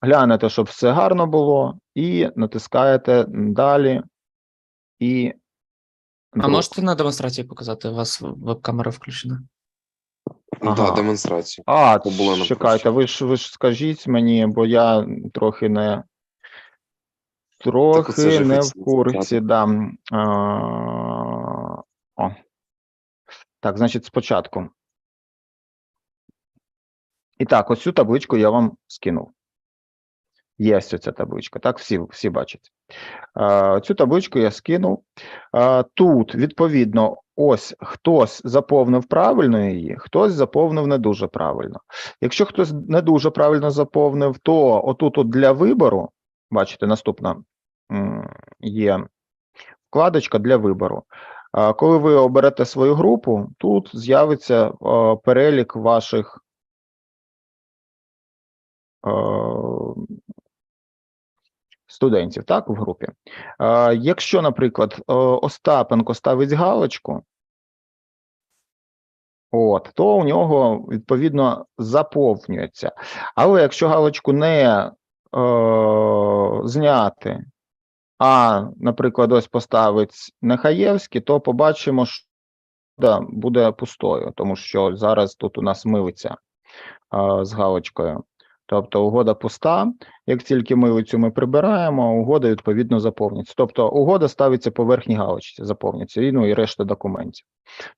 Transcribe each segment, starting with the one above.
глянете, щоб все гарно було, і натискаєте далі. І А друк. можете на демонстрації показати? У вас веб-камера включена? Ага. Да, демонстрацію. А, Бо було чекайте, ви ж ви ж скажіть мені, бо я трохи не трохи не в курсі, да. А, о. Так, значить, спочатку. І так, ось цю табличку я вам скинув. Є ось ця табличка, так, всі, всі бачать. Цю табличку я скинув. Тут, відповідно, ось хтось заповнив правильно її, хтось заповнив не дуже правильно. Якщо хтось не дуже правильно заповнив, то отут от для вибору, бачите, наступна є вкладочка для вибору. Коли ви оберете свою групу, тут з'явиться перелік ваших студентів, так, в групі. Якщо, наприклад, е, Остапенко ставить галочку, от, то у нього відповідно заповнюється. Але якщо галочку не е, зняти, а, наприклад, ось поставить Нехаєвський, то побачимо, що буде пустою, тому що зараз тут у нас милиця е, з галочкою. Тобто угода пуста. Як тільки милицю ми прибираємо, угода відповідно заповнюється. Тобто угода ставиться по верхній галочці, заповнюється, і, ну і решта документів.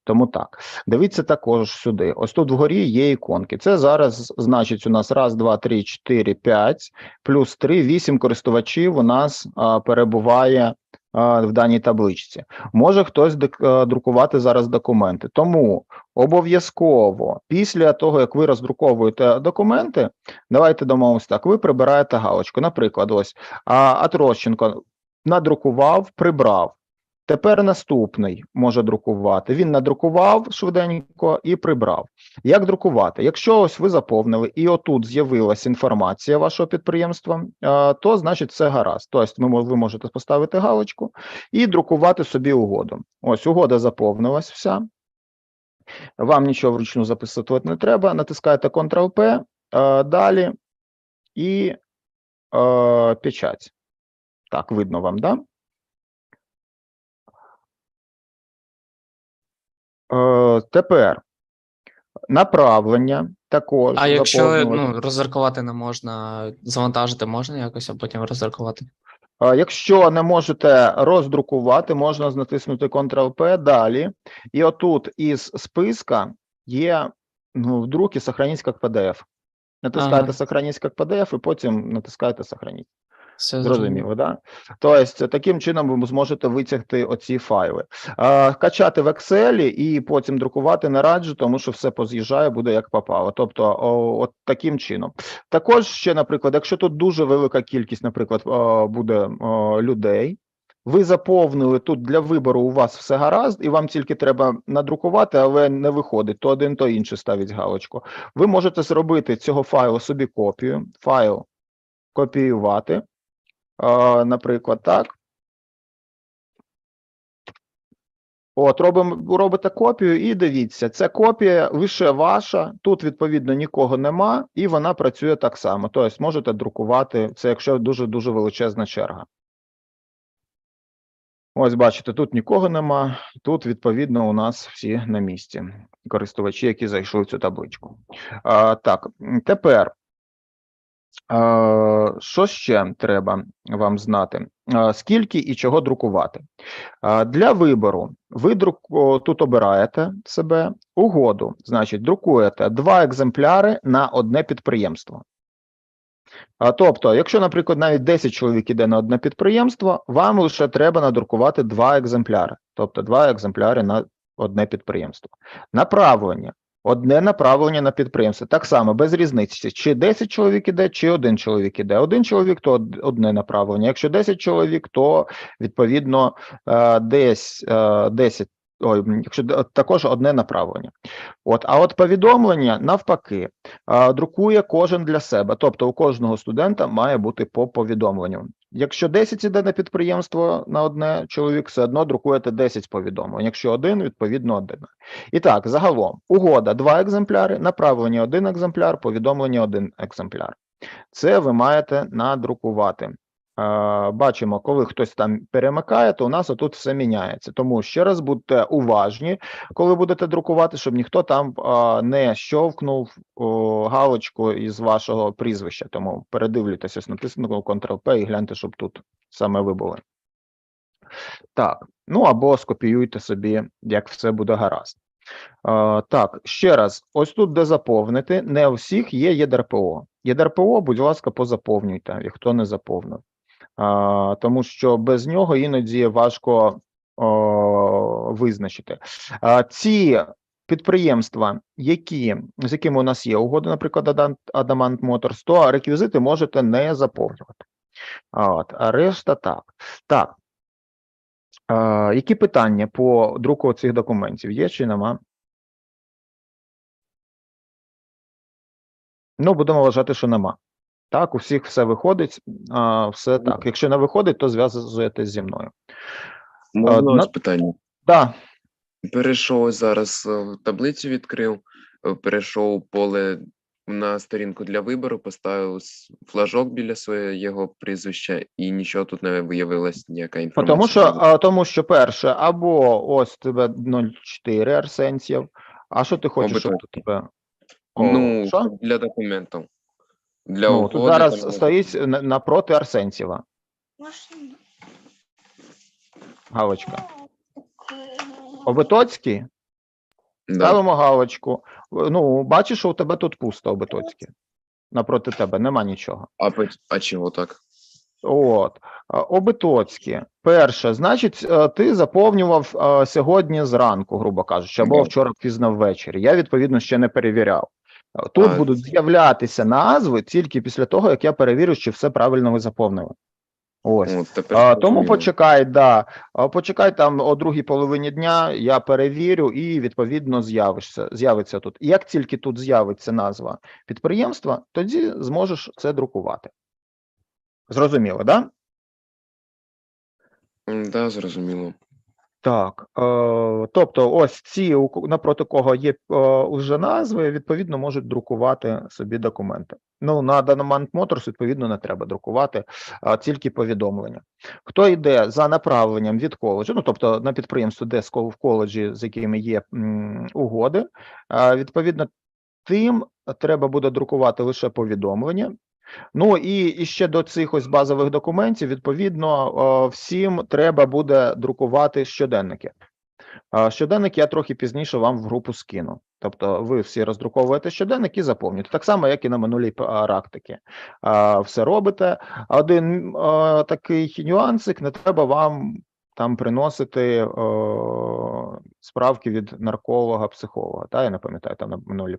Тому так. Дивіться також сюди. Ось тут вгорі є іконки. Це зараз значить у нас раз, два, три, чотири, п'ять, плюс три, вісім користувачів у нас а, перебуває в даній табличці. Може хтось дек- друкувати зараз документи. Тому обов'язково після того, як ви роздруковуєте документи, давайте домовимося так. Ви прибираєте галочку. Наприклад, ось Атрощенко надрукував, прибрав. Тепер наступний може друкувати. Він надрукував швиденько і прибрав. Як друкувати? Якщо ось ви заповнили, і отут з'явилася інформація вашого підприємства, то значить все гаразд. Тобто ви, можете поставити галочку і друкувати собі угоду. Ось угода заповнилась вся. Вам нічого вручну записувати не треба. Натискаєте Ctrl-P, далі і печать. Так, видно вам, да? Тепер направлення також. А якщо ну, роздрукувати не можна, завантажити можна якось, а потім роздрукувати? Е, Якщо не можете роздрукувати, можна натиснути Ctrl-P далі. І отут із списка є ну, вдруг і сохраніть як PDF. Натискаєте Ага. сохраніть як PDF і потім натискаєте сохраніть. Все Зрозуміло, да? Тобто, таким чином ви зможете витягти оці файли. А, качати в Excel і потім друкувати не раджу, тому що все поз'їжджає, буде як попало. Тобто, о, от таким чином. Також ще, наприклад, якщо тут дуже велика кількість, наприклад, о, буде о, людей. Ви заповнили тут для вибору у вас все гаразд, і вам тільки треба надрукувати, але не виходить. То один, то інший ставить галочку. Ви можете зробити цього файлу собі копію, файл копіювати. Наприклад, так. От, робимо, робите копію і дивіться, це копія лише ваша, тут, відповідно, нікого нема, і вона працює так само. Тобто можете друкувати, це якщо дуже-дуже величезна черга. Ось бачите, тут нікого нема, тут, відповідно, у нас всі на місці, користувачі, які зайшли в цю табличку. А, так, тепер Що ще треба вам знати? Скільки і чого друкувати? Для вибору ви тут обираєте себе угоду, значить, друкуєте два екземпляри на одне підприємство. Тобто, якщо, наприклад, навіть 10 чоловік іде на одне підприємство, вам лише треба надрукувати два екземпляри, тобто два екземпляри на одне підприємство. Направлення. Одне направлення на підприємство. Так само, без різниці, чи 10 чоловік іде, чи один чоловік іде. Один чоловік, то одне направлення. Якщо 10 чоловік, то відповідно е, десь е, 10, ой, якщо також одне направлення. От, а от повідомлення навпаки е, друкує кожен для себе. Тобто у кожного студента має бути по повідомленню. Якщо 10 іде на підприємство на одне чоловік, все одно друкуєте 10 повідомлень. Якщо один, відповідно один. І так, загалом, угода два екземпляри, направлення один екземпляр, повідомлення один екземпляр. Це ви маєте надрукувати. Бачимо, коли хтось там перемикає, то у нас отут все міняється. Тому ще раз будьте уважні, коли будете друкувати, щоб ніхто там не щовкнув галочку із вашого прізвища. Тому передивлюйтеся, ось натиснули Ctrl-P і гляньте, щоб тут саме ви були. Так, ну або скопіюйте собі, як все буде гаразд. Так, ще раз, ось тут, де заповнити, не у всіх є ЄДРПО. ЄДРПО, будь ласка, позаповнюйте, і хто не заповнив. Тому що без нього іноді важко визначити. Ці підприємства, які, з якими у нас є угода, наприклад, Adamant Motors, то реквізити можете не заповнювати. От, а решта так. Так. Е, які питання по друку цих документів є чи нема? Ну, будемо вважати, що нема. Так, у всіх все виходить, а, все так. Якщо не виходить, то зв'язуєтесь зі мною. Можна на- питання? Да, Перейшов зараз е, в таблицю відкрив, е, перейшов поле на сторінку для вибору, поставив флажок біля свого прізвища, і нічого тут не виявилось, ніяка Ну, інформація. тому що, а, тому що перше, або ось тебе 0,4 Арсенсів, а що ти хочеш, щоб тебе? О, ну, що? для документів. Для Ну, угоди, тут зараз там, стоїть напроти Арсенсєва. Галочка. Обитоцький? да. Ставимо галочку. Ну, бачиш, що у тебе тут пусто, Обитоцький. Напроти тебе нема нічого. а, а чого так? От. А, Перше, значить, е, ти заповнював е, сьогодні зранку, грубо кажучи, або вчора пізно ввечері. Я, відповідно, ще не перевіряв. Тут А, будуть з'являтися назви тільки після того, як я перевірю, чи все правильно ви заповнили. Ось. От, А, тому почекай, да. А, Почекай там о другій половині дня, я перевірю і відповідно з'явишся, з'явиться тут. І як тільки тут з'явиться назва підприємства, тоді зможеш це друкувати. Зрозуміло, да? М, Да, зрозуміло. Так, е, тобто, ось ці, напроти кого є е, уже назви, відповідно, можуть друкувати собі документи. Ну, на Dynamant Motors, відповідно, не треба друкувати, а тільки повідомлення. Хто йде за направленням від коледжу, ну, тобто на підприємство, де в коледжі, з якими є м, угоди, е, відповідно, тим треба буде друкувати лише повідомлення. Ну і, і ще до цих ось базових документів, відповідно, всім треба буде друкувати щоденники. Щоденник я трохи пізніше вам в групу скину. Тобто ви всі роздруковуєте щоденник і заповнюєте. Так само, як і на минулій практиці. Все робите. Один такий нюансик, не треба вам там приносити о, справки від нарколога, психолога. Та я не пам'ятаю, там на минулій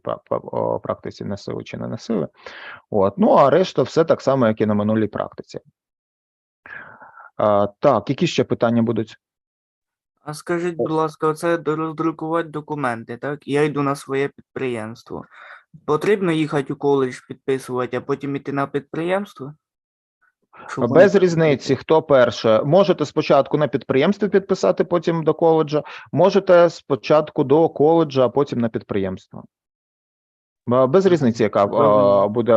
практиці носили чи не носили. От. Ну, а решта все так само, як і на минулій практиці. А, так, які ще питання будуть? А скажіть, будь ласка, оце роздрукувати документи, так? Я йду на своє підприємство. Потрібно їхати у коледж підписувати, а потім іти на підприємство? Щоб Без різниці, хто перше. Можете спочатку на підприємстві підписати, потім до коледжа. Можете спочатку до коледжа, а потім на підприємство. Без різниці, яка е, буде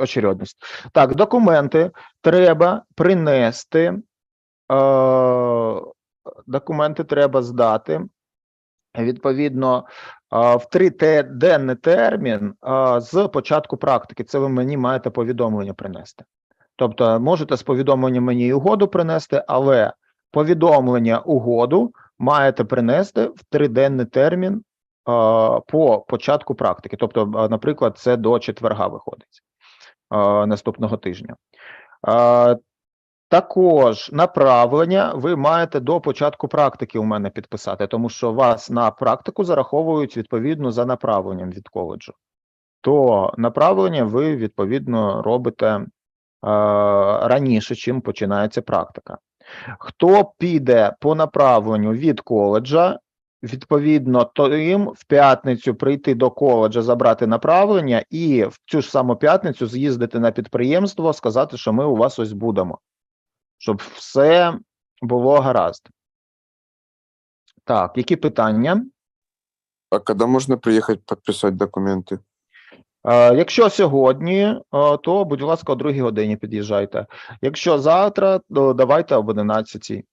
очередність. Так, документи треба принести. е, Документи треба здати. Відповідно, в триденний термін з початку практики. Це ви мені маєте повідомлення принести. Тобто можете з повідомленням мені угоду принести, але повідомлення угоду маєте принести в триденний термін по початку практики. Тобто, наприклад, це до четверга виходить наступного тижня. Також направлення ви маєте до початку практики у мене підписати, тому що вас на практику зараховують відповідно за направленням від коледжу. То направлення ви відповідно робите раніше, чим починається практика. Хто піде по направленню від коледжа, відповідно, то їм в п'ятницю прийти до коледжа, забрати направлення і в цю ж саму п'ятницю з'їздити на підприємство, сказати, що ми у вас ось будемо, щоб все було гаразд. Так, які питання? А когда можно приехать подписать документы? Е, Якщо сьогодні, е, то, будь ласка, о другій годині під'їжджайте. Якщо завтра, то давайте об 11.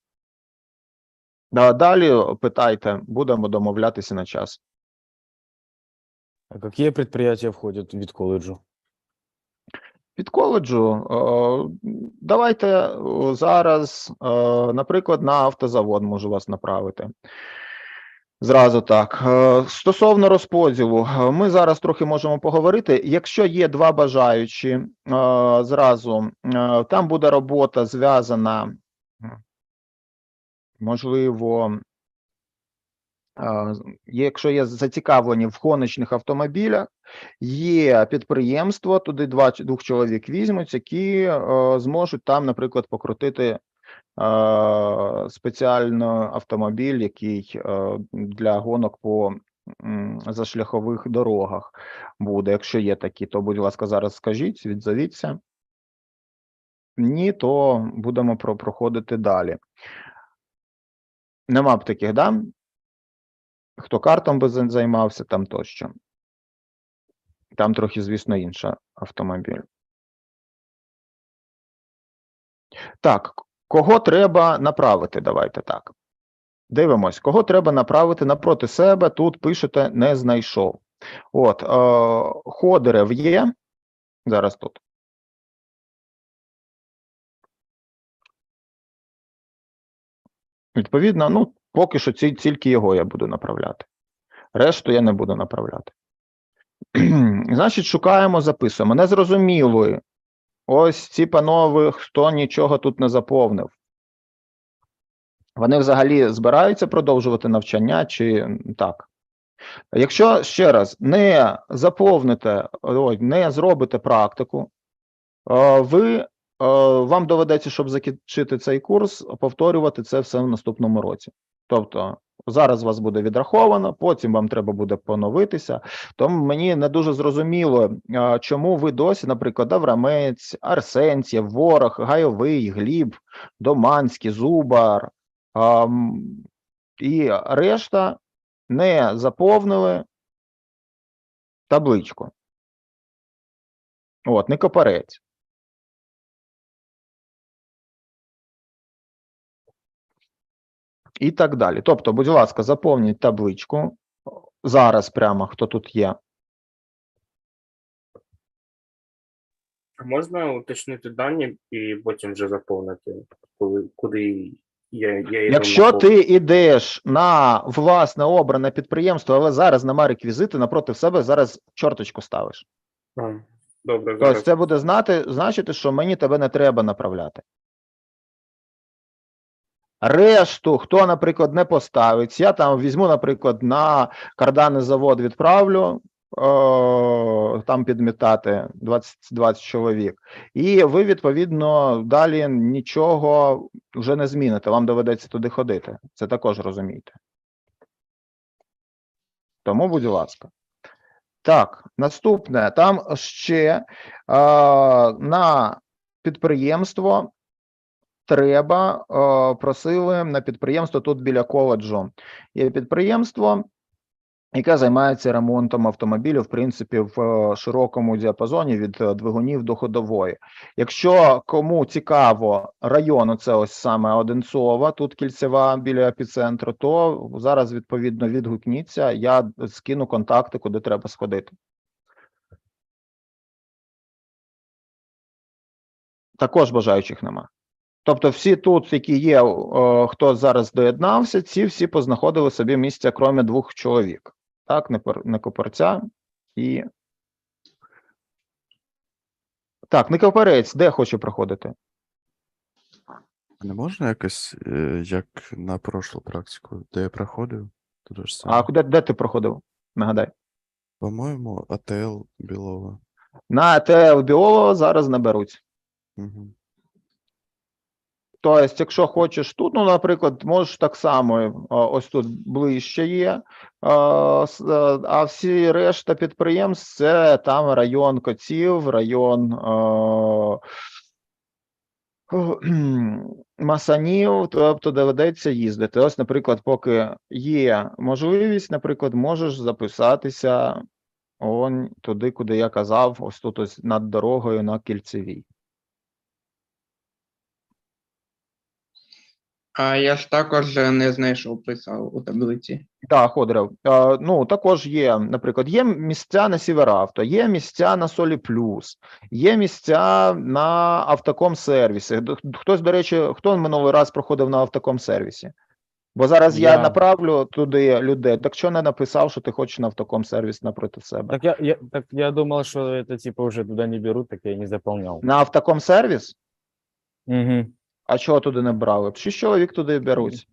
Да, Далі питайте, будемо домовлятися на час. А какие предприятия входят від коледжу? Від коледжу, е, давайте е, зараз, е, наприклад, на автозавод можу вас направити. Зразу так. Е, Стосовно розподілу, е, ми зараз трохи можемо поговорити. Якщо є два бажаючі, е, зразу там буде робота зв'язана, можливо, якщо є зацікавлені в гоночних автомобілях, є підприємство, туди два двох чоловік візьмуть, які зможуть там, наприклад, покрутити спеціально автомобіль, який е, для гонок по зашляхових дорогах буде. Якщо є такі, то, будь ласка, зараз скажіть, відзовіться. Ні, то будемо про- проходити далі. Нема б таких, да? Хто картом би займався, там тощо. Там трохи, звісно, інша автомобіль. Так, кого треба направити? Давайте так. Дивимось, кого треба направити напроти себе. Тут пишете не знайшов. От, е, Ходерев є. Зараз тут. Відповідно, ну, поки що ці, тільки його я буду направляти. Решту я не буду направляти. Значить, шукаємо, записуємо. Незрозумілої. Ось ці панове, хто нічого тут не заповнив. Вони взагалі збираються продовжувати навчання чи так? Якщо ще раз не заповните, не зробите практику, е, ви, е, вам доведеться, щоб закінчити цей курс, повторювати це все в наступному році. Тобто зараз вас буде відраховано, потім вам треба буде поновитися. Тому мені не дуже зрозуміло, чому ви досі, наприклад, Аврамець, Арсенцєв, Ворог, Гайовий, Гліб, Доманський, Зубар і решта не заповнили табличку. От, не копарець. І так далі. Тобто, будь ласка, заповніть табличку зараз прямо, хто тут є. Можна уточнити дані і потім вже заповнити, коли куди я, я Якщо на ти йдеш на власне обране підприємство, але зараз немає реквізити, напроти себе зараз чорточку ставиш. А, Добре, Тобто зараз. це буде знати, значити, що мені тебе не треба направляти. Решту, хто, наприклад, не поставить, я там візьму, наприклад, на карданний завод відправлю, е, там підмітати 20, 20 чоловік. І ви, відповідно, далі нічого вже не зміните. Вам доведеться туди ходити. Це також розумієте. Тому, будь ласка. Так, наступне. Там ще е, на підприємство треба, е, просили на підприємство тут біля коледжу. Є підприємство, яке займається ремонтом автомобілів, в принципі, в е, широкому діапазоні від е, двигунів до ходової. Якщо кому цікаво район, це ось саме Одинцова, тут кільцева біля епіцентру, то зараз відповідно відгукніться. Я скину контакти, куди треба сходити. Також бажаючих нема. Тобто, всі тут, які є, хто зараз доєднався, ці всі познаходили собі місця, крім двох чоловік. Так, не, копорця і. Так, не копорець, де хоче проходити? Не можна якось, е, як на прошлу практику, де я проходив, туди ж А куди де ти проходив? Нагадай. По-моєму, АТЛ Білова. На ТЛ біолога зараз наберуть. Угу. Тобто, якщо хочеш тут, ну, наприклад, можеш так само, е, ось тут ближче є, а, с- е, а всі решта підприємств це там район Коців, район е, Масанів, тобто доведеться їздити. Ось, наприклад, поки є можливість, наприклад, можеш записатися Он туди, куди я казав, ось тут ось над дорогою на кільцевій. А я ж також не знайшов, писав у таблиці. Так, Ходоров. Е, ну, також є, наприклад, є місця на Сіверавто, є місця на Солі Плюс, є місця на Автоком сервісі. Хтось, до речі, хто минулий раз проходив на Автоком сервісі? Бо зараз я, Я. направлю туди людей. Так що не написав, що ти хочеш на Автоком сервіс напроти себе? Так я, я, так я думал, что это типа уже туда не берут, так я не заполнял. На Автоком сервіс? Угу. А чого туди не брали? Шість чоловік туди беруть.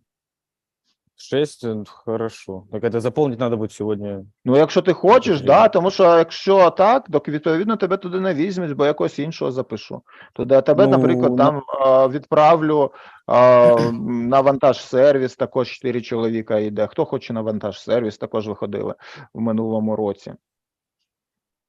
Шесть, хорошо. Так это заполнить надо будет сегодня. Ну, якщо ти хочеш, да, тому що якщо так, то відповідно тебе туди не візьмуть, бо якогось іншого запишу. Туди я тебе, Ну, наприклад, на- там а, відправлю а, на вантаж сервіс, також 4 чоловіка йде. Хто хоче на вантаж сервіс, також виходили в минулому році.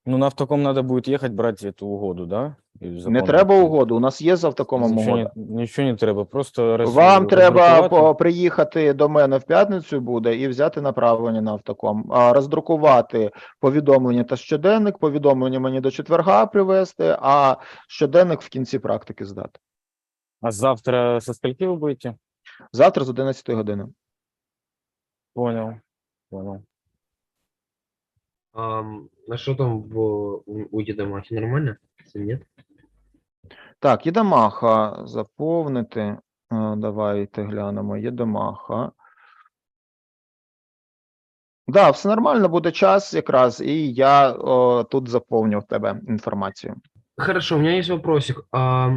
Ну, на автоком надо будет ехать брать эту угоду, да? И Не заполнять треба её. угоду. У нас є з автокомом Нічого угода. не, нічого не треба, просто роз- Вам треба роздрукувати. по- приїхати до мене в п'ятницю буде і взяти направлення на автоком, а роздрукувати повідомлення та щоденник, повідомлення мені до четверга привезти, а щоденник в кінці практики здати. А завтра со скольки вы будете? Завтра з 11 години. Понял. Понял. А, а что там в, у, у Едемахи нормально? Если Нет? Так, Єдамаха заповнити. Е, Давайте глянемо. Єдамаха. Да, все нормально, буде час якраз, і я о, тут заповню в тебе інформацію. Хорошо, у меня есть вопросик. А,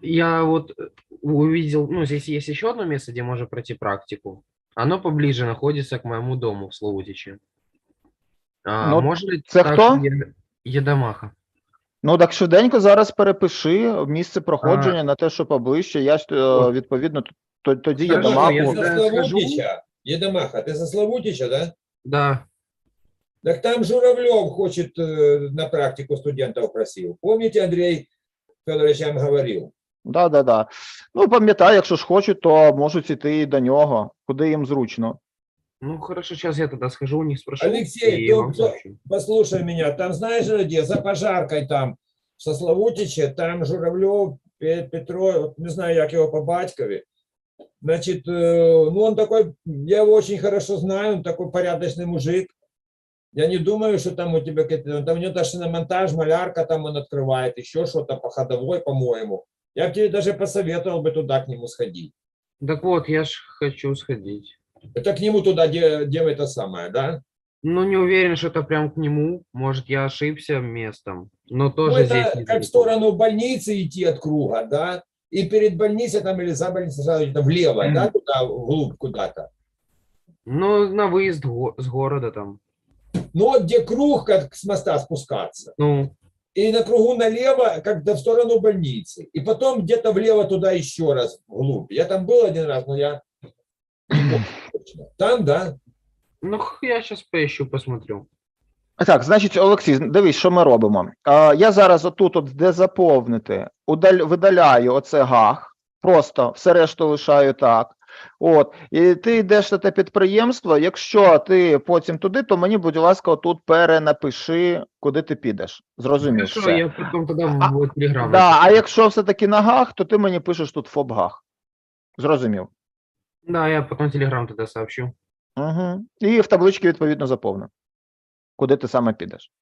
я вот э, увидел, ну, здесь есть еще одно место, где можно пройти практику. Оно поближе находится к моему дому в Славутиче. А, Ну, можно ли це так хто? Е- Едемаха. Ну так швиденько зараз перепиши місце проходження на те, що поближче. Я ж е, О. відповідно т- т- тоді Хорошо, Єдамаху. я Ты тогда со схожу. Славутича? Едемаха, ты со Славутича, да? Да. Так там Журавлев хочет э, на практику студентов просил. Помните, Андрей Федорович я вам говорил? Да, да, да. Ну пам'ятай, якщо ж хочуть, то можуть іти і до нього, куди їм зручно. Ну, хорошо, сейчас я тогда схожу у них спрошу. Алексей, и то- сообщу. Послушай меня, там знаешь где, за пожаркой там, со Славутича, там Журавлев, Пе- Петро, вот не знаю, як его по батькові. Значит, э, ну он такой, я его очень хорошо знаю, он такой порядочный мужик. Я не думаю, что там у тебя какие-то, там у него даже на монтаж, малярка там он открывает, еще что-то по ходовой, по-моему. Я бы тебе даже посоветовал бы туда к нему сходить. Так вот, я ж хочу сходить. Это к нему туда, где, где это самое, да? Ну, не уверен, что это прям к нему. Может, я ошибся местом. Но Ну, тоже здесь это как в сторону больницы идти от круга, да? И перед больницей там или за больницей сразу где-то влево, да, туда, вглубь куда-то. Ну, на выезд с города там. Ну, вот где круг, как с моста спускаться. Ну, И на кругу налево, как в сторону больницы. И потом где-то влево туда еще раз, вглубь. Я там был один раз, но я точно. Там, да? ну, я сейчас поищу, посмотрю. Так, значить, Олексій, дивись, що ми робимо. Е, я зараз отут, от, де заповнити, удаль, видаляю оце гах, просто все решту лишаю так. От, і ти йдеш на те підприємство. Якщо ти потім туди, то мені, будь ласка, отут перенапиши, куди ти підеш. Зрозумів Хорошо, все. я потом тогда А, в телеграм. Да, а якщо все-таки на гах, то ти мені пишеш тут ФОБ гах. Зрозумів. Да, я потом телеграм тогда сообщу. Угу. І в табличці відповідно заповнив. Куди ти саме підеш.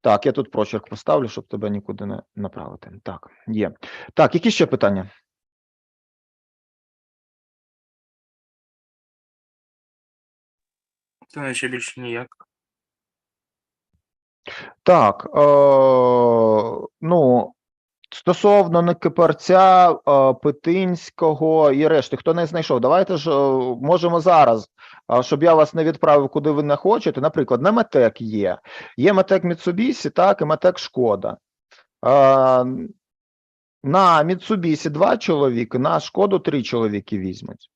Так, я тут прочерк поставлю, щоб тебе нікуди не направити. Так, є. Так, які ще питання? Це ще більше ніяк. Так, е, ну, стосовно Никипорця, Питинського і решти, хто не знайшов, давайте ж е, можемо зараз, щоб я вас не відправив, куди ви не хочете. Наприклад, на Метек є. Є Метек Міцубісі, так, і Метек Шкода. На Mitsubishi два чоловіки, на Шкоду три чоловіки візьмуть.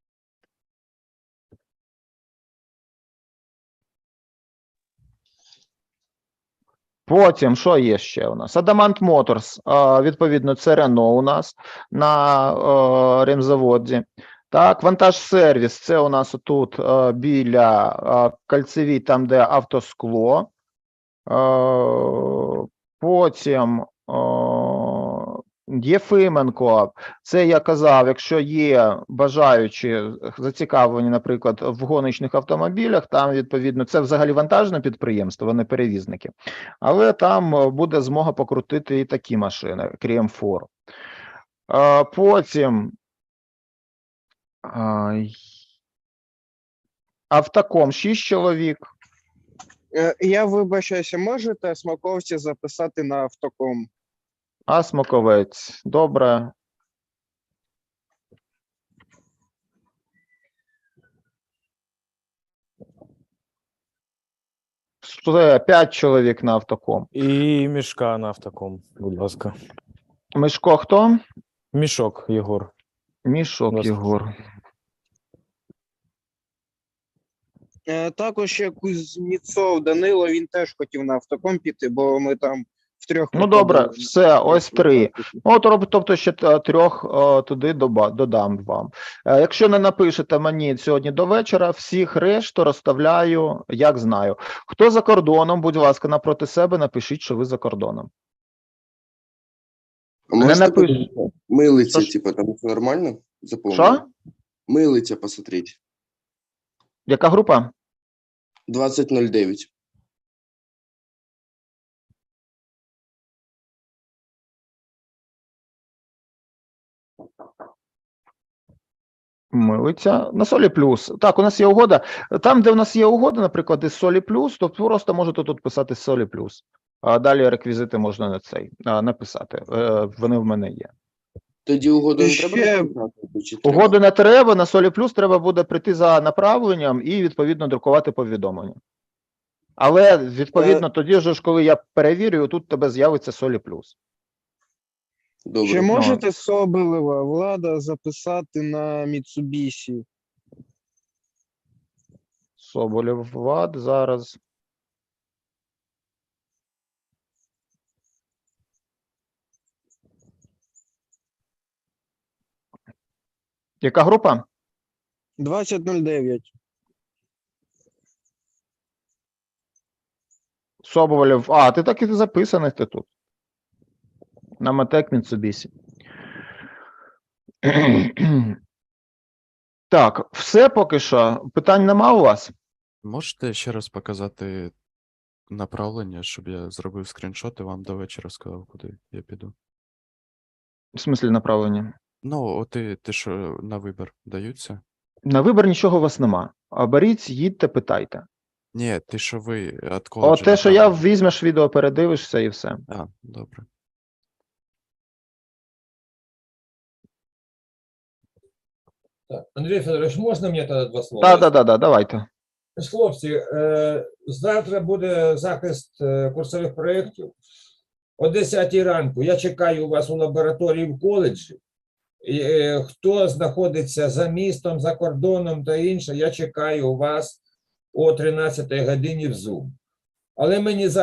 Потім, що є ще у нас? Адамант Motors, відповідно, це Рено у нас на е, ремзаводі. Так, вантаж сервіс, це у нас тут біля кальцеві, там, де автоскло. Потім е, Єфименко. Це я казав, якщо є бажаючі зацікавлені, наприклад, в гоночних автомобілях, там відповідно це взагалі вантажне підприємство, вони перевізники, але там е, буде змога покрутити і такі машини, крім фор. Е, Потім автоком 6 чоловік. Е, Я вибачаюся, можете смаковці записати на автоком? А смаковець. Добре. 5 чоловік на автоком. І мішка на автоком, будь ласка. Мишко хто? Мішок, Єгор. Мішок. Єгор. Е, Також ще Кузнєцов Данило, він теж хотів на автоком піти, бо ми там втрьох. Ну добре, все, ось три. Ну, то- тобто ще трьох е, туди додам вам. Е, Якщо не напишете мені сьогодні до вечора, всіх решту розставляю, як знаю. Хто за кордоном, будь ласка, напроти себе напишіть, що ви за кордоном. А Не можете напиш- подивитися? Милиця, Що ж? там все нормально? Заполнено? Що? Милиця посмотреть. Яка група? 2009. Милиця на солі плюс. Так, у нас є угода. Там, де у нас є угода, наприклад, із солі плюс, то просто можете тут писати солі плюс. А далі реквізити можна на цей написати. Е, Вони в мене є. Тоді угоду не Ще- треба? Угоду не треба, на солі плюс треба буде прийти за направленням і відповідно друкувати повідомлення. Але відповідно, тоді ж, коли я перевірю, тут тебе з'явиться солі плюс. Добре. Чи можете Соболева влада записати на Міцубісі? Соболєв Влад зараз. Яка група? 2009. Соболєв. А, ти так і записаний ти тут. На Матек Mitsubishi. Так, все поки що. Питань нема у вас? Можете ще раз показати направлення, щоб я зробив скріншот і вам до вечора сказав, куди я піду. В смислі направлення? Ну, от ти, ти що на вибір даються? На вибір нічого у вас нема. А беріть, їдьте, питайте. Ні, ти що ви від О, те, що я візьмеш відео, передивишся і все. А, добре. Так, Андрій Федорович, можна мені тоді два слова? Так, так, так, давайте. Хлопці, е, завтра буде захист е, курсових проєктів. О 10 ранку я чекаю у вас у лабораторії в коледжі. Е, хто знаходиться за містом, за кордоном та інше, я чекаю у вас о 13 годині в Zoom. Але мені зараз.